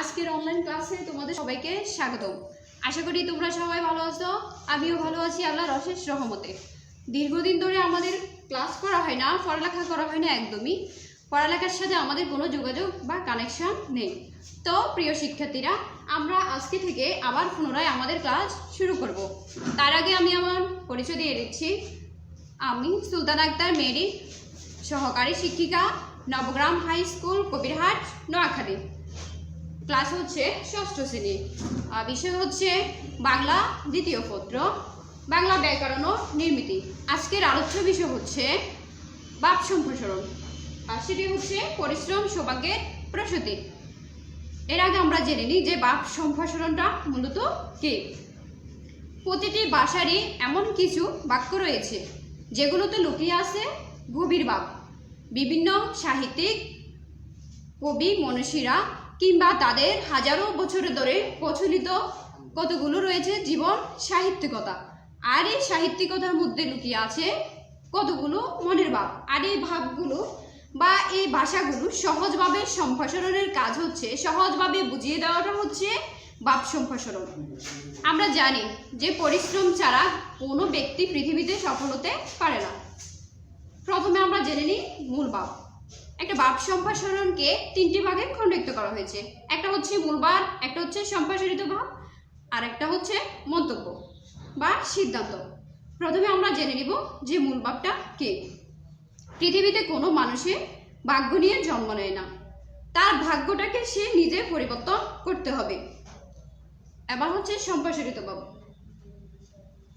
আজকের অনলাইন ক্লাসে তোমাদের সবাইকে স্বাগতম। আশা করি তোমরা সবাই ভালো আছো। আমিও ভালো আছি, আল্লাহর অশেষ রহমতে। দীর্ঘদিন ধরে আমাদের ক্লাস করা হয় না, পড়ালেখা করা হয় না একদমই। পড়ালেখার সাথে আমাদের কোনো যোগাযোগ বা কানেকশন নেই। তো প্রিয় শিক্ষার্থীরা, আমরা আজকে থেকে আবার পুনরায় আমাদের ক্লাস শুরু করব। তার আগে আমি আমার পরিচয় দিয়ে দিচ্ছি। আমি সুলতান আক্তার মেরি সহকারী শিক্ষিকা, Nabagram high school Kabirhat Noakhali. Class হচ্ছে ষষ্ঠ শ্রেণি। আর বিষয় হচ্ছে বাংলা দ্বিতীয় পত্র, বাংলা ব্যাকরণ ও নির্মিতি। আজকের আলোচ্য বিষয় হচ্ছে বাপ সম্প্রসারণ। আর সেটি হচ্ছে পরিশ্রম সৌভাগ্যের প্রসূতি। এর আগে আমরা জেনে নিই যে বাপ সম্প্রসারণটা মূলত কি। প্রতিটি ভাষারই এমন কিছু বাক্য রয়েছে, যেগুলোতে লুকিয়ে আছে গভীর ভাব বিভিন্ন সাহিত্যিক, কবি, মনীষীরা কিংবা তাদের হাজারো বছর ধরে প্রচলিত কতগুলো রয়েছে? জীবন, সাহিত্যিকতা। আর এই সাহিত্যিকতার মধ্যে লুকিয়ে আছে কতগুলো মনের ভাব। আর এই ভাবগুলো বা এই ভাষাগুলো সহজভাবে সম্প্রসারণের কাজ হচ্ছে, সহজভাবে বুঝিয়ে দেওয়াটা হচ্ছে ভাব সম্প্রসারণ। আমরা জানি যে পরিশ্রম ছাড়া কোনো ব্যক্তি পৃথিবীতে সফল হতে পারে না। প্রথমে আমরা জেনে নিই মূল ভাব। একটা বাপ সম্প্রসারণকে তিনটি ভাগে খণ্ডিত করা হয়েছে। একটা হচ্ছে মূল ভাব একটা হচ্ছে সম্প্রসারিত ভাব, আর একটা হচ্ছে মন্তব্য বা সিদ্ধান্ত। প্রথমে আমরা জেনে নিব যে মূল ভাবটা কে। পৃথিবীতে কোনো মানুষের ভাগ্য নিয়ে জন্ম নেয় না। তার ভাগ্যটাকে সে নিজে পরিবর্তন করতে হবে। এবার হচ্ছে সম্প্রসারিত ভাব।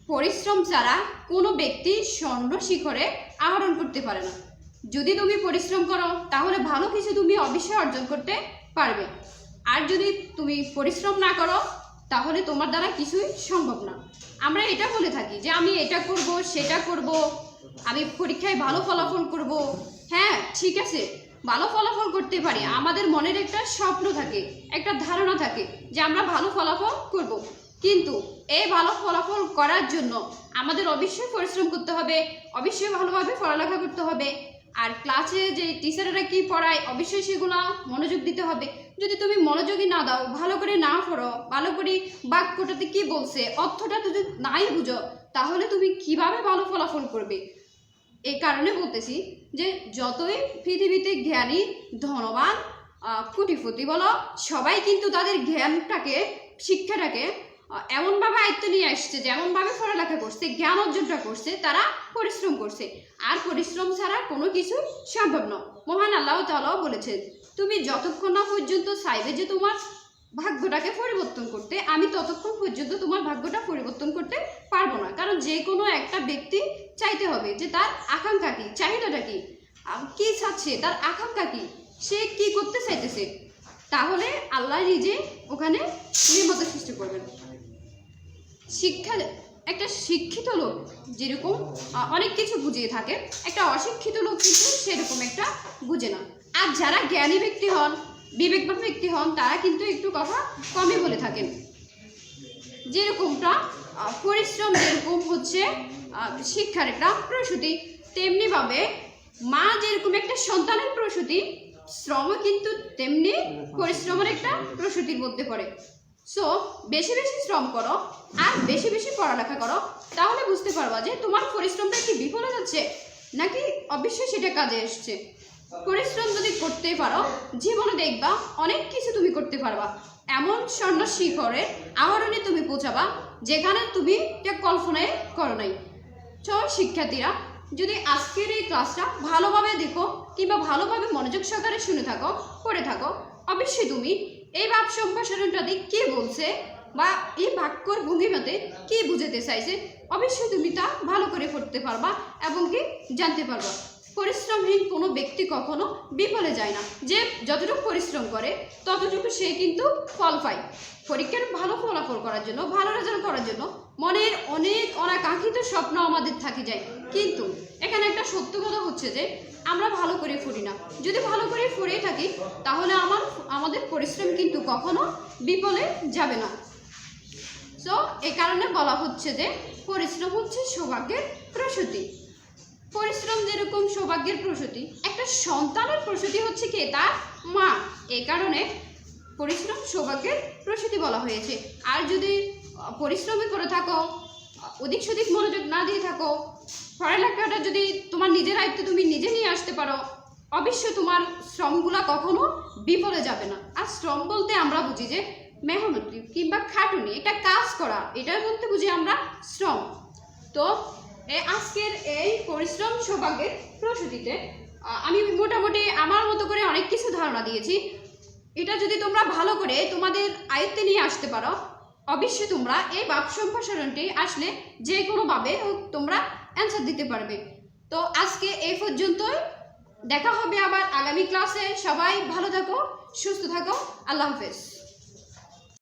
পরিশ্রম ছাড়া কোনো ব্যক্তি স্বর্ণ শিখরে আহরণ করতে পারে না। যদি তুমি পরিশ্রম করো, তাহলে ভালো কিছু তুমি অবশ্যই অর্জন করতে পারবে। আর যদি তুমি পরিশ্রম না করো, তাহলে তোমার দ্বারা কিছুই সম্ভব না। আমরা এটা বলে থাকি যে, আমি এটা করব, সেটা করব, আমি পরীক্ষায় ভালো ফলাফল করব। হ্যাঁ ঠিক আছে, ভালো ফলাফল করতে পারি। আমাদের মনের একটা স্বপ্ন থাকে, একটা ধারণা থাকে যে, আমরা ভালো ফলাফল করব। কিন্তু এই ভালো ফলাফল করার জন্য আমাদের অবশ্যই পরিশ্রম করতে হবে, অবশ্যই ভালোভাবে পড়ালেখা করতে হবে। আর ক্লাসে যে টিচাররা কি পড়ায়, অবশ্যই সেগুলো মনোযোগ দিতে হবে। যদি তুমি মনোযোগী না দাও, ভালো করে না পড়ো, ভালো করে বাক্যটাতে কি বলছে, অর্থটা যদি নাই বুঝো, তাহলে তুমি কীভাবে ভালো ফলাফল করবে? এই কারণে বলতেছি যে, যতই পৃথিবীতে জ্ঞানী, ধনবান কোটিপতি বলো, সবাই কিন্তু তাদের জ্ঞানটাকে, শিক্ষাটাকে এমনভাবে আয়ত্ত নিয়ে আসছে যেমনভাবে পড়ালেখা করছে, জ্ঞান অর্জনটা করছে, তারা পরিশ্রম করছে। আর পরিশ্রম ছাড়া কোনো কিছু সম্ভব নয়। মহান আল্লাহ তালাও বলেছেন, তুমি যতক্ষণ না পর্যন্ত চাইবে যে তোমার ভাগ্যটাকে পরিবর্তন করতে, আমি ততক্ষণ পর্যন্ত তোমার ভাগ্যটা পরিবর্তন করতে পারব না। কারণ যে কোনো একটা ব্যক্তি চাইতে হবে যে তার আকাঙ্ক্ষা কি, চাহিদাটা কী কি চাচ্ছে, তার আকাঙ্ক্ষা কী, সে কি করতে চাইতেছে? তাহলে আল্লাহ নিজে ওখানে নির্মত সৃষ্টি করবেন। শিক্ষা একটা শিক্ষিত লোক যেরকম অনেক কিছু বুঝিয়ে থাকে, একটা অশিক্ষিত লোক কিন্তু সেরকম একটা বুঝে না। আর যারা জ্ঞানী ব্যক্তি হন, বিবেকবান ব্যক্তি হন, তারা কিন্তু একটু কথা কমই বলে থাকেন। যেরকমটা পরিশ্রম যেরকম হচ্ছে শিক্ষার একটা প্রসূতি, তেমনিভাবে মা যেরকম একটা সন্তানের প্রসূতি শ্রম কিন্তু তেমনি পরিশ্রমের একটা প্রসূতির মধ্যে পড়ে। সো বেশি বেশি শ্রম করো আর বেশি বেশি পড়ালেখা করো তাহলে বুঝতে পারবা যে তোমার পরিশ্রমটা কি বিফল যাচ্ছে নাকি অবশ্যই সেটা কাজে এসছে। পরিশ্রম যদি করতে পারো জীবনে দেখবা অনেক কিছু তুমি করতে পারবা। এমন স্বর্ণ শিখরে আহরণে তুমি পৌঁছাবা যেখানে তুমি কল্পনায় করো নাই। তো শিক্ষার্থীরা যদি আজকের এই ক্লাসটা ভালোভাবে দেখো কিংবা ভালোভাবে মনোযোগ সহকারে শুনে থাকো, পড়ে থাকো, অবশ্যই তুমি এই ভাব সম্ভাষণটাতে কে বলছে বা এই বাক্যর ভঙ্গিমাতে কি বুঝাতে চাইছে, অবশ্যই তুমি তা ভালো করে পড়তে পারবা এবং কি জানতে পারবা। পরিশ্রমহীন কোনো ব্যক্তি কখনো বিফলে যায় না। যে যতটুকু পরিশ্রম করে, ততটুকু সে কিন্তু ফল পায়। পরীক্ষার ভালো ফলাফল করার জন্য, ভালো রেজাল্ট করার জন্য মনের অনেক অনাকাঙ্ক্ষিত স্বপ্ন আমাদের থাকে যায়। কিন্তু এখানে একটা সত্য কথা হচ্ছে যে, আমরা ভালো করে ফুরি না। যদি ভালো করে ফুরিয়ে থাকি, তাহলে আমার, আমাদের পরিশ্রম কিন্তু কখনো বিফলে যাবে না। সো এ কারণে বলা হচ্ছে যে, পরিশ্রম হচ্ছে সৌভাগ্যের প্রসূতি। পরিশ্রম যেরকম সৌভাগ্যের প্রসূতি, একটা সন্তানের প্রসূতি হচ্ছে কে? তার মা। এই কারণে পরিশ্রম সৌভাগ্যের প্রসূতি বলা হয়েছে। আর যদি পরিশ্রমই করে থাকো, অধিক সধিক মনোযোগ না দিয়ে থাকো, পড়ালেখাটা যদি তোমার নিজের আয়ত্তে তুমি নিজে নিয়ে আসতে পারো, অবশ্যই তোমার শ্রমগুলা কখনো বিপদে যাবে না। আর শ্রম বলতে আমরা বুঝি যে মেহনতি কিংবা খাটুনি, এটা কাজ করা, এটার মধ্যে বুঝি আমরা শ্রম। তো এ আজকের এই পরিশ্রম সৌভাগ্যের প্রসূতিতে আমি মোটামুটি আমার মতো করে অনেক কিছু ধারণা দিয়েছি। এটা যদি তোমরা ভালো করে তোমাদের আয়ত্তে নিয়ে আসতে পারো, অবশ্যই তোমরা এই বাপ সম্প্রসারণটি আসলে যে কোনোভাবে তোমরা অ্যান্সার দিতে পারবে। তো আজকে এই পর্যন্তই। দেখা হবে আবার আগামী ক্লাসে সবাই ভালো থাকো, সুস্থ থাকো। আল্লাহ হাফেজ।